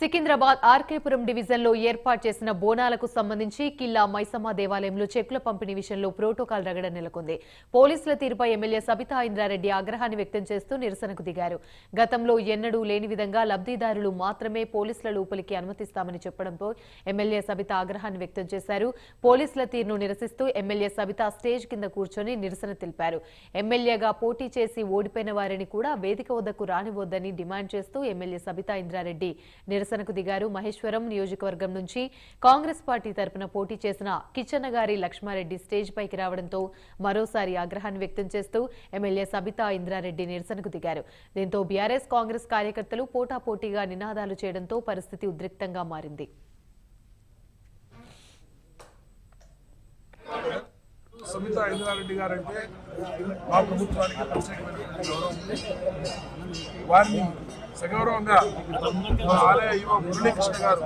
సికింద్రాబాద్ ఆర్కేపురం డివిజన్లో ఏర్పాటు చేసిన బోనాలకు సంబంధించి కిల్లా మైసమ్మ దేవాలయంలో చెక్కుల పంపిణీ విషయంలో ప్రోటోకాల్ రగడ నెలకొంది. పోలీసుల తీరుపై ఎమ్మెల్యే సబితా ఇంద్రారెడ్డి ఆగ్రహాన్ని వ్యక్తం చేస్తూ నిరసనకు దిగారు. గతంలో ఎన్నడూ లేని విధంగా లబ్ధిదారులు మాత్రమే పోలీసుల లోపలికి అనుమతిస్తామని చెప్పడంతో ఎమ్మెల్యే సబిత ఆగ్రహాన్ని వ్యక్తం చేశారు. పోలీసుల తీరును నిరసిస్తూ ఎమ్మెల్యే సబిత స్టేజ్ కింద కూర్చొని నిరసన తెలిపారు. ఎమ్మెల్యేగా పోటీ చేసి ఓడిపోయిన వారిని కూడా వేదిక వద్దకు రానివద్దని డిమాండ్ చేస్తూ ఎమ్మెల్యే సబితా ఇంద్రారెడ్డి నిరసనకు దిగారు మహేశ్వరం నియోజకవర్గం నుంచి. కాంగ్రెస్ పార్టీ తరపున పోటీ చేసిన కిచ్చన్నగారి లక్ష్మారెడ్డి స్టేజ్ పైకి రావడంతో మరోసారి ఆగ్రహాన్ని వ్యక్తం చేస్తూ ఎమ్మెల్యే సబితా ఇంద్రారెడ్డి నిరసనకు దిగారు. దీంతో బీఆర్ఎస్ కాంగ్రెస్ కార్యకర్తలు పోటాపోటీగా నినాదాలు చేయడంతో పరిస్థితి ఉద్రిక్తంగా మారింది. సబిత ఇంద్రారెడ్డి గారు అంటే మా ప్రభుత్వానికి ప్రత్యేకమైనటువంటి గౌరవం వారిని సగౌరవంగా ఆలయ యువ మురళీకృష్ణ గారు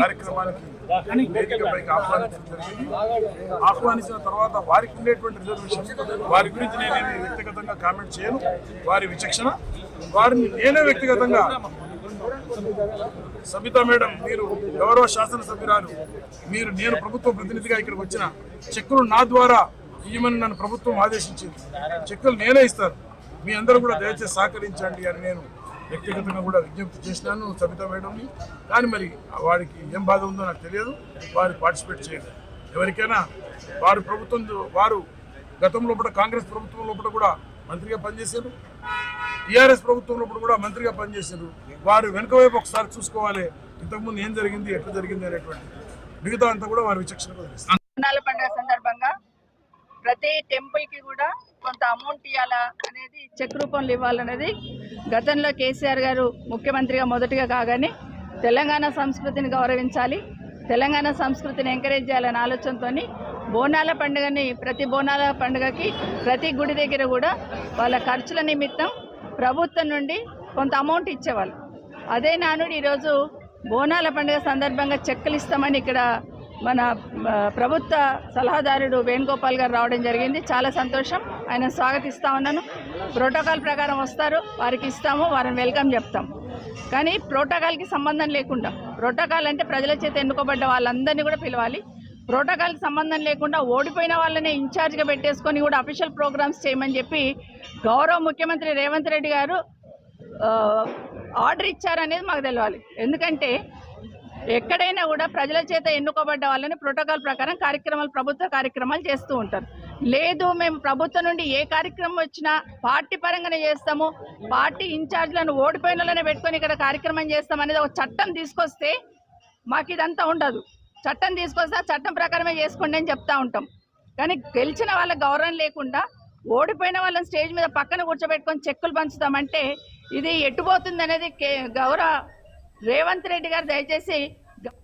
కార్యక్రమానికి వేదికపైకి ఆహ్వానించడం ఆహ్వానించిన తర్వాత వారికి ఉండేటువంటి రిజర్వేషన్ వారి గురించి నేనేమి వ్యక్తిగతంగా కామెంట్ చేయను. వారి విచక్షణ వారిని నేనే వ్యక్తిగతంగా సబితా మేడం మీరు గౌరవ శాసనసభ్యురాలు మీరు నేను ప్రభుత్వ ప్రతినిధిగా ఇక్కడికి వచ్చిన చెక్కులు నా ద్వారా ఇవ్వమని నన్ను ప్రభుత్వం ఆదేశించింది. చెక్కులు నేనే ఇస్తాను. మీ అందరూ కూడా దయచేసి సహకరించండి అని నేను వ్యక్తిగతంగా కూడా విజ్ఞప్తి చేసినాను సబితా మేడంని. కానీ మరి వారికి ఏం బాధ ఉందో నాకు తెలియదు. వారు పార్టిసిపేట్ చేయదు ఎవరికైనా వారు ప్రభుత్వం వారు గతంలో కూడా కాంగ్రెస్ ప్రభుత్వం లోపల కూడా మంత్రిగా పనిచేశారు. టీఆర్ఎస్ ప్రభుత్వంలో కూడా మంత్రిగా పనిచేశారు. వారు వెనుక వైపు ఒకసారి చూసుకోవాలి. ఇంతకుముందు ఏం జరిగింది ఎట్లా జరిగింది అనేటువంటి మిగతా అంతా కూడా వారి విచక్షణ పండుగ సందర్భంగా ప్రతి టెంపుల్కి కూడా కొంత అమౌంట్ ఇవ్వాలా అనేది చెక్ రూపంలో ఇవ్వాలనేది గతంలో కేసీఆర్ గారు ముఖ్యమంత్రిగా మొదటిగా కాగానే తెలంగాణ సంస్కృతిని గౌరవించాలి తెలంగాణ సంస్కృతిని ఎంకరేజ్ చేయాలనే ఆలోచనతో బోనాల పండుగని ప్రతి బోనాల పండుగకి ప్రతి గుడి దగ్గర కూడా వాళ్ళ ఖర్చుల నిమిత్తం ప్రభుత్వం నుండి కొంత అమౌంట్ ఇచ్చేవాళ్ళు. అదే నానుడు ఈరోజు బోనాల పండుగ సందర్భంగా చెక్కులు ఇస్తామని ఇక్కడ మన ప్రభుత్వ సలహాదారుడు వేణుగోపాల్ గారు రావడం జరిగింది. చాలా సంతోషం. ఆయన స్వాగతిస్తా ఉన్నాను. ప్రోటోకాల్ ప్రకారం వస్తారు. వారికి ఇస్తాము. వారిని వెల్కమ్ చెప్తాం. కానీ ప్రోటోకాల్కి సంబంధం లేకుండా ప్రోటోకాల్ అంటే ప్రజల చేత ఎన్నుకోబడ్డ వాళ్ళందరినీ కూడా పిలవాలి. ప్రోటోకాల్కి సంబంధం లేకుండా ఓడిపోయిన వాళ్ళనే ఇన్ఛార్జ్గా పెట్టేసుకొని కూడా అఫీషియల్ ప్రోగ్రామ్స్ చేయమని చెప్పి గౌరవ ముఖ్యమంత్రి రేవంత్ రెడ్డి గారు ఆర్డర్ ఇచ్చారనేది మాకు తెలియాలి ఎందుకంటే ఎక్కడైనా కూడా ప్రజల చేత ఎన్నుకోబడ్డ వాళ్ళని ప్రోటోకాల్ ప్రకారం కార్యక్రమాలు ప్రభుత్వ కార్యక్రమాలు చేస్తూ ఉంటారు. లేదు మేము ప్రభుత్వం నుండి ఏ కార్యక్రమం వచ్చినా పార్టీ పరంగానే చేస్తాము. పార్టీ ఇన్ఛార్జ్లను ఓడిపోయినలోనే పెట్టుకొని ఇక్కడ కార్యక్రమం చేస్తాం అనేది ఒక చట్టం తీసుకొస్తే మాకు ఇదంతా ఉండదు. చట్టం తీసుకొస్తే చట్టం ప్రకారమే చేసుకోండి అని చెప్తా ఉంటాం. కానీ గెలిచిన వాళ్ళ గౌరవం లేకుండా ఓడిపోయిన వాళ్ళని స్టేజ్ మీద పక్కన కూర్చోబెట్టుకొని చెక్కులు పంచుతామంటే ఇది ఎట్టుపోతుంది అనేది కే- గౌరవ రేవంత్ రెడ్డి గారు దయచేసి